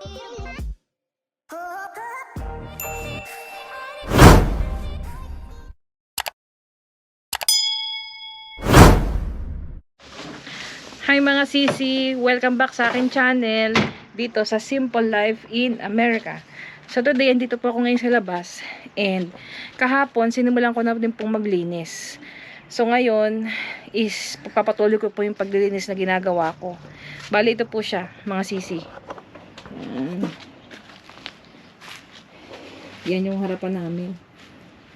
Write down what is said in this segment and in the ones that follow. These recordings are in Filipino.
Hi mga sisi! Welcome back sa akin channel dito sa Simple Life in America. So today, andito po ako ngayon sa labas and kahapon, sinimulan ko na din pong maglinis. So ngayon is papatuloy ko po yung paglilinis na ginagawa ko. Bali ito po siya mga sisi. Yan. Yung harapan namin.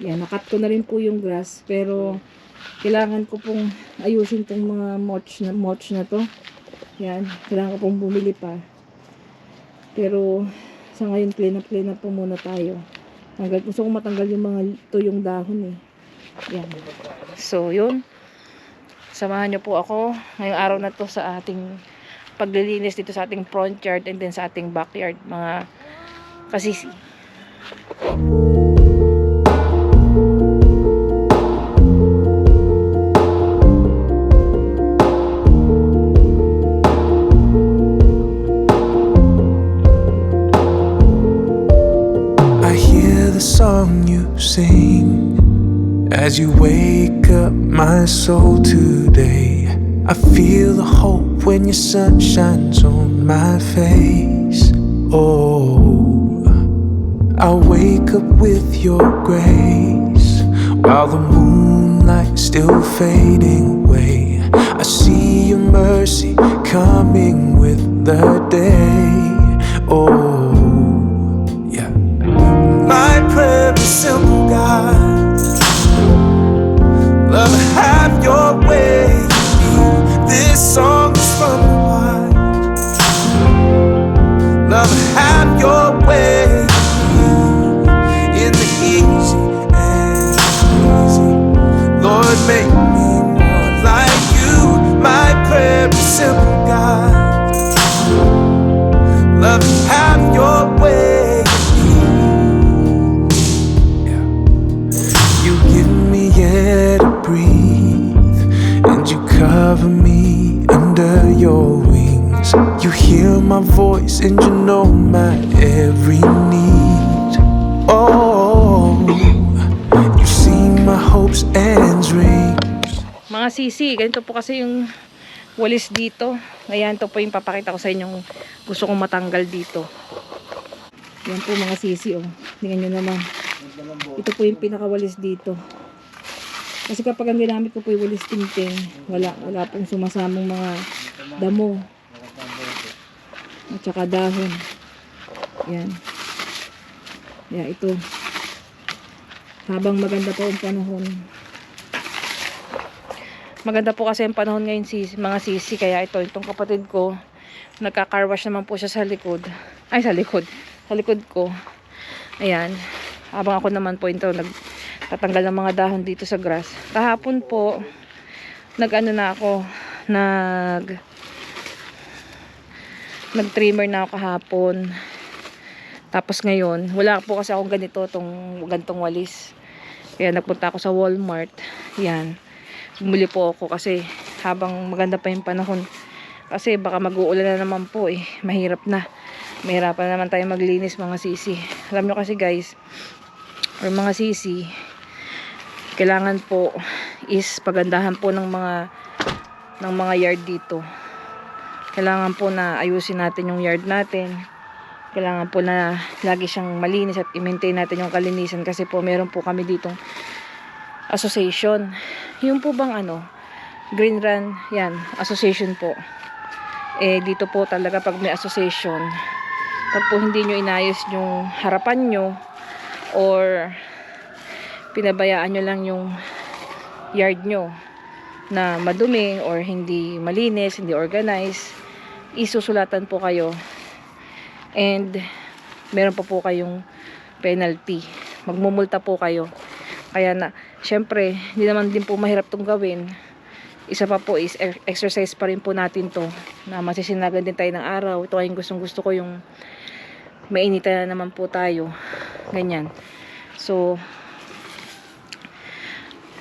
Yan, nakat ko na rin po yung grass pero kailangan ko pong ayusin tong mga mulch na, mulch na to. Yan, kailangan ko pong bumili pa. Pero sa ngayon clean up clean up po muna tayo. Tanggal, gusto kong matanggal yung mga tuyong dahon eh. Yan. So, yun. Samahan niyo po ako ngayong araw na to sa ating paglilinis dito sa ating front yard and then sa ating backyard, mga kasisi. I hear the song you sing as you wake up my soul today. I feel the hope when your sun shines on my face. Oh, I wake up with your grace while the moonlight's still fading away. I see your mercy coming with the day. Oh, yeah. My prayer is simple, God. Love, have your way. In me. This song is from the You hear my voice, and you know my every need. Oh, you see my hopes and dreams. Mga sisi, ganito po kasi yung walis dito. Ngayon, to po yung papakita ko sa inyong gusto kong matanggal dito. Yan po mga sisi, oh. Tingnan nyo naman. Ito po yung pinakawalis dito. Kasi kapag ang ginamit ko po yung walis tingting, wala, wala pong sumasamang mga damo. At saka dahon. Yan. Yan, ito. Habang maganda pa ang panahon, Maganda po kasi ang panahon ngayon si mga sisi kaya ito itong kapatid ko nagka-car wash naman po siya sa likod. Ay sa likod. Sa likod ko. Ayan. Habang ako naman po ito nagtatanggal ng mga dahon dito sa grass. Kahapon po nag-ano na ako nag nag-trimmer na ako kahapon. Tapos ngayon, wala po kasi akong ganito, tong gantong walis. Kaya nagpunta ako sa Walmart. Yan bumili po ako kasi habang maganda pa yung panahon kasi baka mag-uulan na naman po eh mahirap na mahirapan naman tayo maglinis mga sisi alam nyo kasi guys or mga sisi kailangan po is pagandahan po ng mga ng mga yard dito kailangan po na ayusin natin yung yard natin kailangan po na lagi siyang malinis at i-maintain natin yung kalinisan kasi po meron po kami ditong association. Yung po bang ano, Green Run, yan, association po. Eh, dito po talaga pag may association, pag po hindi nyo inayos yung harapan nyo, or pinabayaan nyo lang yung yard nyo na madumi or hindi malinis, hindi organized, isusulatan po kayo. And, meron pa po kayong penalty. Magmumulta po kayo. Kaya na, syempre, hindi naman din po mahirap tong gawin. Isa pa po is exercise pa rin po natin to na masisinagan din tayo ng araw. Ito ay gustong gusto ko yung mainita na naman po tayo. Ganyan. So,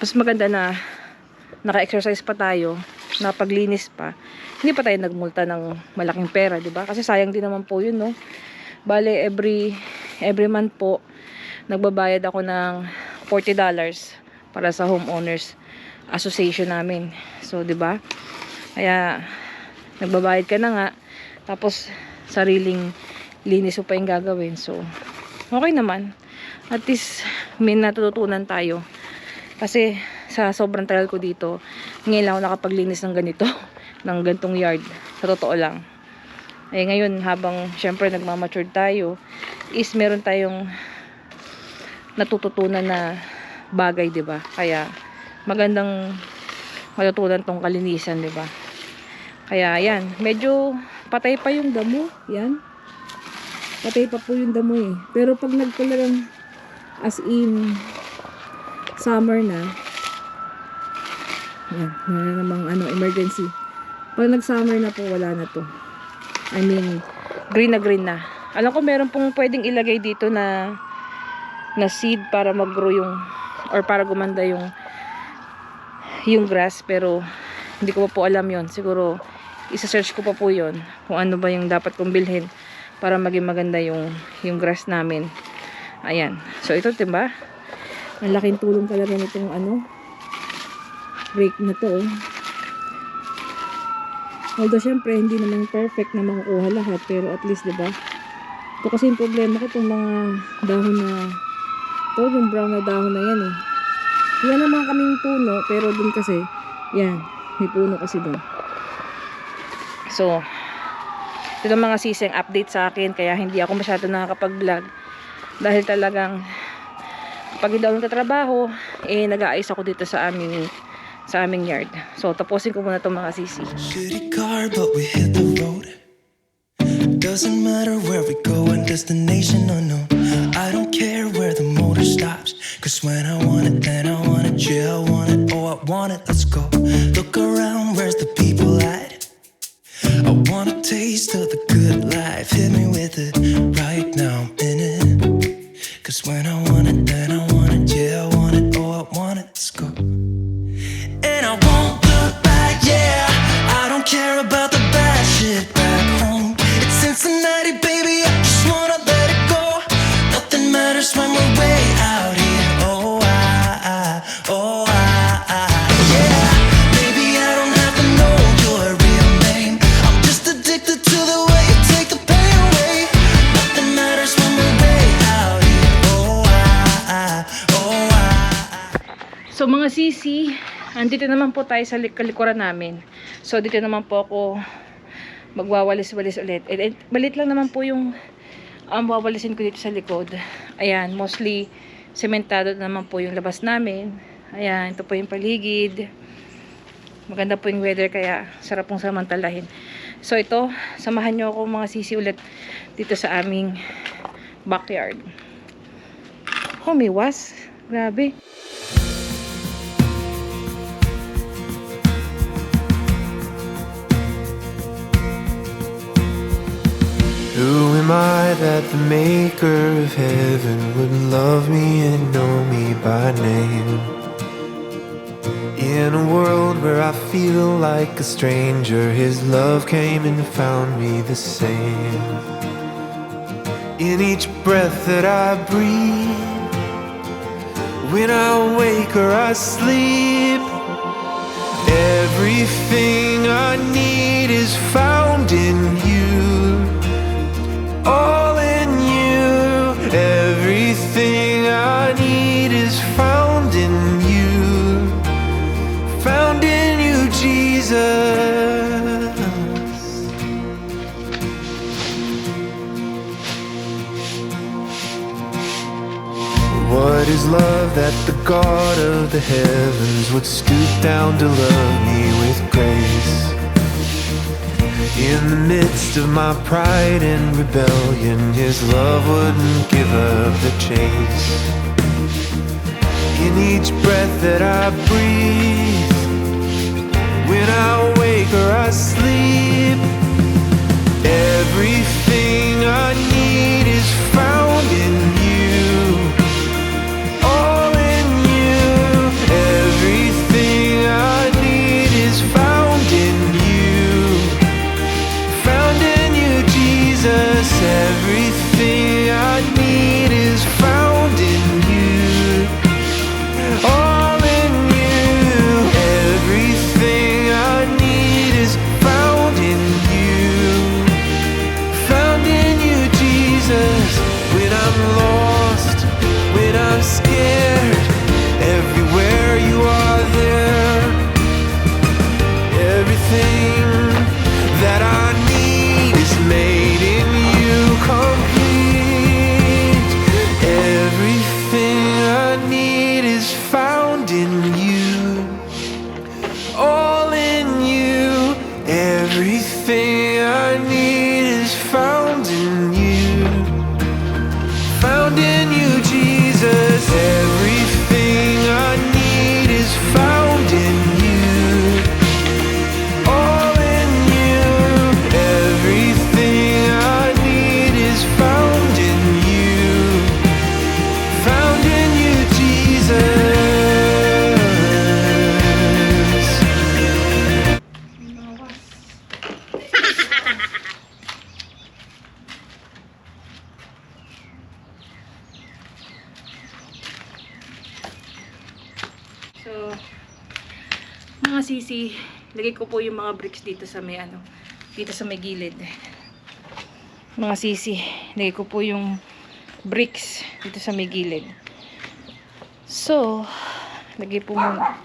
mas maganda na naka-exercise pa tayo, napaglinis pa. Hindi pa tayo nagmulta ng malaking pera, 'di ba? Kasi sayang din naman po 'yun, no. Bale, every, every month po, nagbabayad ako ng $40 para sa homeowners association namin. So, 'di ba? Kaya nagbabayad ka na nga tapos sariling linis pa yung gagawin. So, okay naman. At least may natututunan tayo. Kasi sa sobrang tagal ko dito, ngayon lang ako nakapaglinis ng ganito, ng gantong yard. Sa totoo lang. Eh ngayon, habang syempre nagmamature tayo, is meron tayong natututunan na bagay, 'di ba? Kaya magandang matutunan tong kalinisan, 'di ba? Kaya yan, medyo patay pa yung damo, yan. Patay pa po yung damo eh. Pero pag nagtalagang as in summer na, yan, meron namang ano, emergency. Pag nag-summer na po, wala na to. I mean, green na green na. Alam ko meron pong pwedeng ilagay dito na na seed para mag-grow yung or para gumanda yung yung grass pero hindi ko pa po alam yon siguro isa-search ko pa po yon kung ano ba yung dapat kong bilhin para maging maganda yung yung grass namin ayan so ito diba ang laking tulong talaga nitong ano rake na to oh. although syempre hindi naman perfect na makukuha lahat pero at least diba ito kasi yung problema ko itong mga dahon na ito yung brown na dahon na yan eh yan naman kaming puno, pero dun kasi, yan, may puno kasi dun. So, ito mga siseng update sa akin, kaya hindi ako masyado nakakapag-vlog. Dahil talagang, pag hindi ako nagtatrabaho, eh, nag-aayos ako dito sa aming, sa aming yard. So, tapusin ko muna itong mga sisi. City car, but we hit the road. Doesn't matter where we go and destination unknown. I don't care where the motor stops. Cause when I want it, then I want it. Yeah, I want it. Oh, I want it. Let's go. Look around, where's the people at? I want a taste of the good life. Hit me with it right now. In it. Cause when I Sisi, andito naman po tayo sa lik- kalikuran namin. So dito naman po ako magwawalis-walis ulit. Eh, eh, balit lang naman po yung um, wawalisin ko dito sa likod. Ayan, mostly sementado naman po yung labas namin. Ayan, ito po yung paligid. Maganda po yung weather kaya sarap pong samantalahin. So ito, samahan nyo ako mga sisi ulit dito sa aming backyard. Oh, may was. Grabe. That the maker of heaven would love me and know me by name? In a world where I feel like a stranger, His love came and found me the same. In each breath that I breathe, when I wake or I sleep, everything I need is found love that the God of the heavens would stoop down to love me with grace? In the midst of my pride and rebellion, His love wouldn't give up the chase. In each breath that I breathe, when I wake or I sleep, everything So, mga sisi, lagay ko po yung mga bricks dito sa may ano, dito sa may gilid. Mga sisi, lagay ko po yung bricks dito sa may gilid. So, lagay po muna.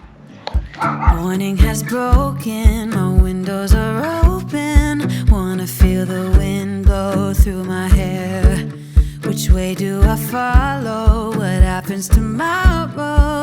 Morning has broken, my windows are open Wanna feel the wind blow through my hair Which way do I follow? What happens tomorrow?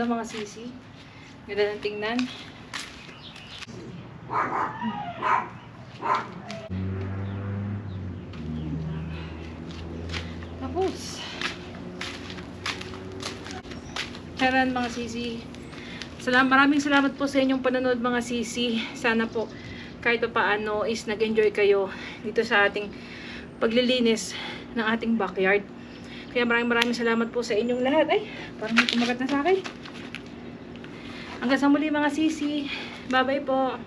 daw mga sisi. Ganda ng tingnan. Tapos. Charan mga sisi. Salam, maraming salamat po sa inyong panonood mga sisi. Sana po kahit pa paano is nag-enjoy kayo dito sa ating paglilinis ng ating backyard. Kaya maraming maraming salamat po sa inyong lahat. Ay, parang kumagat na sa akin. Hanggang sa muli mga sisi. Bye-bye po.